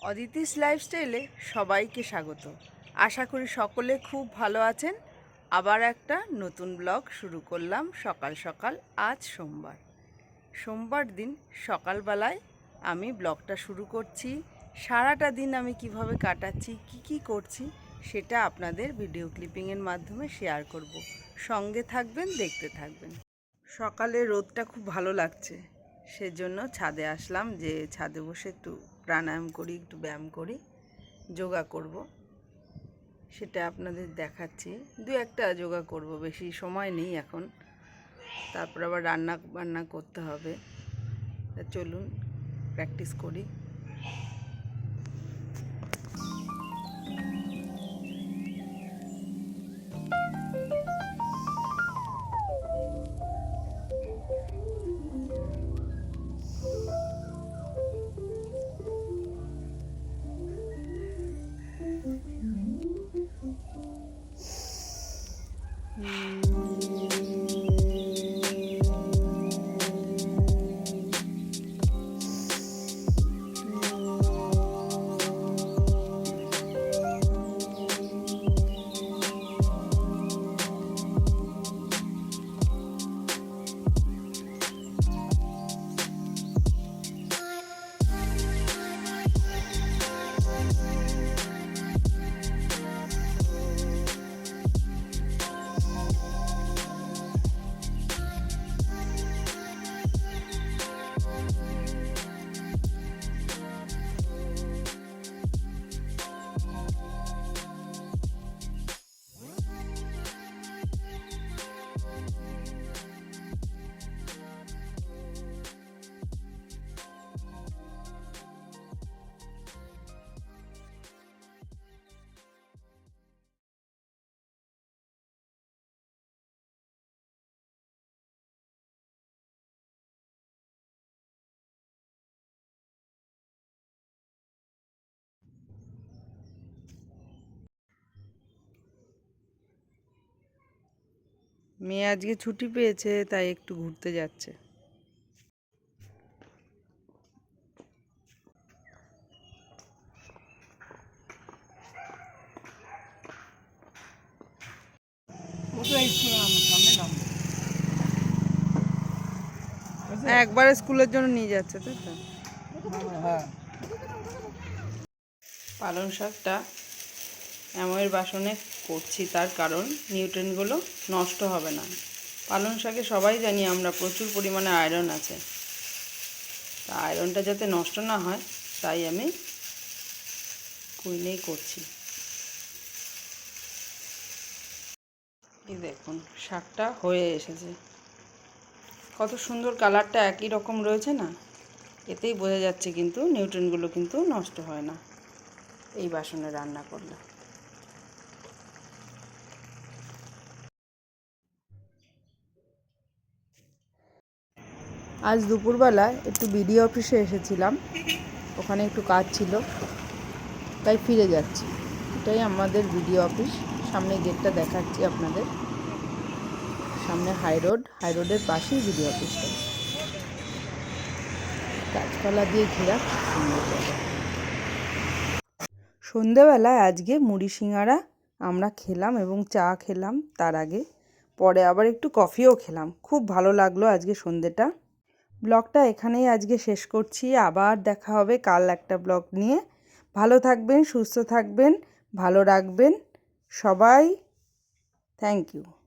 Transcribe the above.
অদিতিস লাইফস্টাইলে সবাইকে স্বাগত। আশা করি সকলে খুব ভালো আছেন। আবার একটা নতুন ব্লগ শুরু করলাম সকাল সকাল, আজ সোমবার। সোমবার দিন সকালবেলায় আমি ব্লগটা শুরু করছি। সারাটা দিন আমি কীভাবে কাটাচ্ছি, কি কি করছি, সেটা আপনাদের ভিডিও ক্লিপিংয়ের মাধ্যমে শেয়ার করব। সঙ্গে থাকবেন, দেখতে থাকবেন। সকালে রোদটা খুব ভালো লাগছে। সেজন্য ছাদে আসলাম যে ছাদে বসে একটু প্রাণায়াম করি, একটু ব্যায়াম করি, যোগা করব। সেটা আপনাদের দেখাচ্ছি। দু একটা যোগা করব, বেশি সময় নেই এখন। তারপর আবার রান্না বান্না করতে হবে। চলুন প্র্যাকটিস করি। মেয়ে আজকে ছুটি পেয়েছে, তাই একটু ঘুরতে যাচ্ছে। একবারে স্কুলের জন্য নিয়ে যাচ্ছে, তাই তো? হ্যাঁ। পালং শাকটা এময়ের বাসনে করছি তার কারণ নিউট্রেনগুলো নষ্ট হবে না। পালং শাকে সবাই জানি আমরা প্রচুর পরিমাণে আয়রন আছে। তা আয়রনটা যাতে নষ্ট না হয়, তাই আমি কুইনেই করছি। এই দেখুন, শাকটা হয়ে এসেছে। কত সুন্দর কালারটা একই রকম রয়েছে না? এতেই বোঝা যাচ্ছে কিন্তু নিউট্রেনগুলো কিন্তু নষ্ট হয় না। এই বাসনে রান্না করলে আজ দুপুরবেলা একটু বিডিও অফিসে এসেছিলাম। ওখানে একটু কাজ ছিল, তাই ফিরে যাচ্ছি। এটাই আমাদের বিডিও অফিস। সামনে গেটটা দেখাচ্ছি আপনাদের। সামনে হাই রোড, হাই রোডের পাশেই বিডিও অফিসটা। গাছপালা দিয়ে ঘেরা সুন্দর জায়গা। সন্ধেবেলায় আজকে মুড়ি সিঙাড়া আমরা খেলাম এবং চা খেলাম তার আগে। পরে আবার একটু কফিও খেলাম। খুব ভালো লাগল আজকে সন্ধেটা। ব্লগটা এখানেই আজকে শেষ করছি। আবার দেখা হবে কাল একটা ব্লগ নিয়ে। ভালো থাকবেন, সুস্থ থাকবেন, ভালো রাখবেন। সবাই থ্যাংক ইউ